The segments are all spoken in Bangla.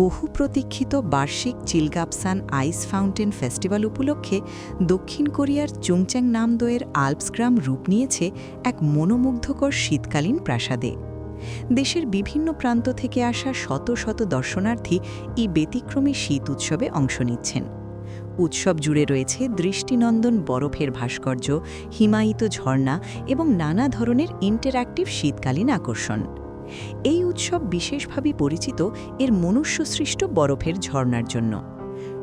বহুপ্রতীক্ষিত বার্ষিক চিলগাপসান আইস ফাউন্টেন ফেস্টিভ্যাল উপলক্ষে দক্ষিণ কোরিয়ার চুংচ্যাং নামদোয়ের আল্পসগ্রাম রূপ নিয়েছে এক মনোমুগ্ধকর শীতকালীন প্রাসাদে। দেশের বিভিন্ন প্রান্ত থেকে আসা শত শত দর্শনার্থী এই ব্যতিক্রমী শীত উৎসবে অংশ নিচ্ছেন। উৎসব জুড়ে রয়েছে দৃষ্টিনন্দন বরফের ভাস্কর্য, হিমায়িত ঝর্ণা এবং নানা ধরনের ইন্টারঅ্যাক্টিভ শীতকালীন আকর্ষণ। এই উৎসব বিশেষভাবে পরিচিত এর মনুষ্যসৃষ্ট বরফের ঝর্ণার জন্য।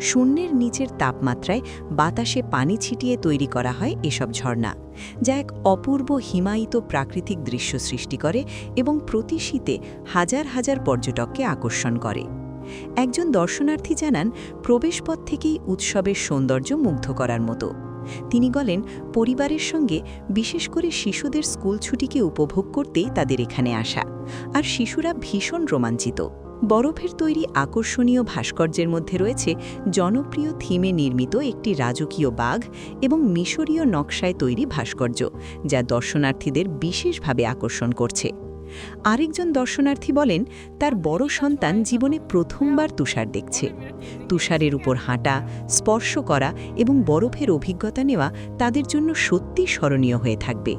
শূন্যের নিচের তাপমাত্রায় বাতাসে পানি ছিটিয়ে তৈরি করা হয় এসব ঝর্ণা, যা এক অপূর্ব হিমায়িত প্রাকৃতিক দৃশ্য সৃষ্টি করে এবং প্রতি শীতে হাজার হাজার পর্যটককে আকর্ষণ করে। একজন দর্শনার্থী জানান, প্রবেশপথ থেকেই উৎসবের সৌন্দর্য মুগ্ধ করার মতো। তিনি বলেন, পরিবারের সঙ্গে বিশেষ করে শিশুদের স্কুল ছুটিকে উপভোগ করতেই তাদের এখানে আসা। আর শিশুরা ভীষণ রোমাঞ্চিত। বরফের তৈরি আকর্ষণীয় ভাস্কর্যের মধ্যে রয়েছে জনপ্রিয় থিমে নির্মিত একটি রাজকীয় বাঘ এবং মিশরীয় নকশায় তৈরি ভাস্কর্য, যা দর্শনার্থীদের বিশেষভাবে আকর্ষণ করছে। আরেকজন দর্শনার্থী বলেন, তার বড় সন্তান জীবনে প্রথমবার তুষার দেখছে। তুষারের উপর হাঁটা, স্পর্শ করা এবং বরফের অভিজ্ঞতা নেওয়া তাদের জন্য সত্যি স্মরণীয় হয়ে থাকবে।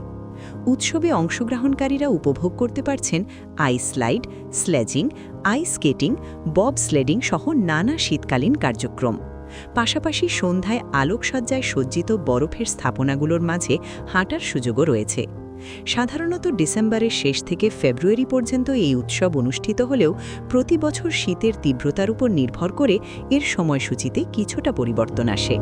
উৎসবে অংশগ্রহণকারীরা উপভোগ করতে পারছেন ice slide, sledging, ice skating, bob sledding সহ নানা শীতকালীন কার্যক্রম। পাশাপাশি সন্ধ্যায় আলোকসজ্জায় সজ্জিত বরফের স্থাপনাগুলোর মাঝে হাঁটার সুযোগও রয়েছে। সাধারণত ডিসেম্বরের শেষ থেকে ফেব্রুয়ারি পর্যন্ত এই উৎসব অনুষ্ঠিত হলেও প্রতি বছর শীতের তীব্রতার উপর নির্ভর করে এর সময়সূচিতে কিছুটা পরিবর্তন আসে।